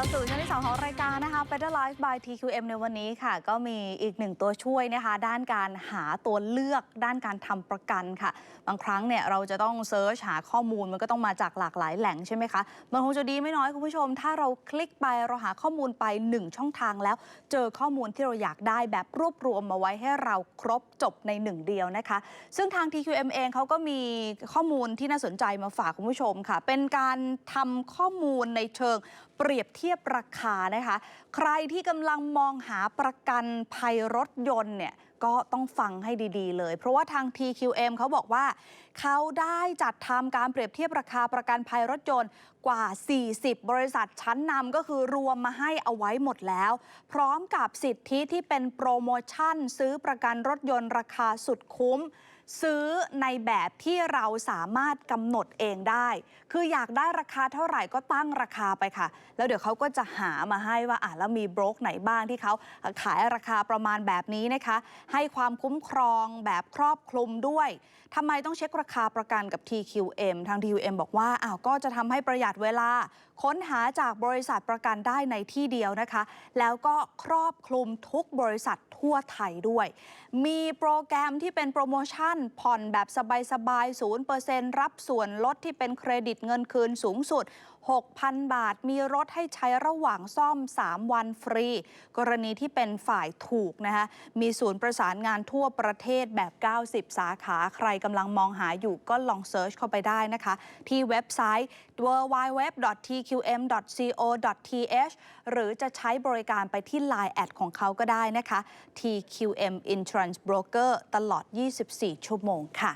าสู่ช่วงที่สองของรายการนะคะ Better Life by TQM ในวันนี้ค่ะ ก็มีอีกหนึ่งตัวช่วยนะคะ ด้านการหาตัวเลือกด้านการทำประกันค่ะ บางครั้งเนี่ยเราจะต้องเซิร์ชหาข้อมูลมันก็ต้องมาจากหลากหลายแหล่งใช่ไหมคะ มันคงจะดีไม่น้อยคุณผู้ชม ถ้าเราคลิกไปเราหาข้อมูลไป 1 ช่องทางแล้ว เจอข้อมูลที่เราอยากได้แบบรวบรวมมาไว้ให้เราครบจบในหนึ่งเดียวนะคะ ซึ่งทาง TQM เองเขาก็มีข้อมูลที่น่าสนใจมาฝากคุณผู้ชมค่ะ เป็นการทำข้อมูลในเชิงเปรียบเทียบราคานะคะ ใครที่กำลังมองหาประกันภัยรถยนต์เนี่ย ก็ต้องฟังให้ดีๆ เลย เพราะว่าทาง TQM เขาบอกว่า เขาได้จัดทำการเปรียบเทียบราคาประกันภัยรถยนต์กว่า 40 บริษัทชั้นนำก็คือรวมมาให้เอาไว้หมดแล้ว พร้อมกับสิทธิที่เป็นโปรโมชั่น ซื้อประกันรถยนต์ราคาสุดคุ้ม ซื้อในแบบที่เราสามารถกำหนดเองได้ คืออยากได้ราคาเท่าไหร่ก็ตั้งราคาไปค่ะ แล้วเดี๋ยวเขาก็จะหามาให้ว่าอะแล้วมีโบรกไหนบ้างที่เขาขายราคาประมาณแบบนี้นะคะให้ความคุ้มครองแบบครอบคลุมด้วยทำไมต้องเช็คราคาประกันกับ TQM ทาง TQM บอกว่าอ้าวก็จะทำให้ประหยัดเวลา ค้นหาจากบริษัทประกันได้ในที่เดียวนะคะ แล้วก็ครอบคลุมทุกบริษัททั่วไทยด้วย มีโปรแกรมที่เป็นโปรโมชั่น ผ่อนแบบสบายๆ0%รับส่วนลดที่เป็นเครดิตเงินคืนสูงสุด 6,000 บาท มีรถให้ใช้ระหว่างซ่อม 3 วันฟรี กรณีที่เป็นฝ่ายถูกนะคะมีศูนย์ประสานงานทั่วประเทศแบบ 90 สาขา ใครกำลังมองหาอยู่ก็ลองเซิร์ชเข้าไปได้นะคะ ที่เว็บไซต์ www.tqm.co.th หรือจะใช้บริการไปที่ Line แอดของเขาก็ได้นะคะ TQM Insurance Broker ตลอด 24 ชั่วโมงค่ะ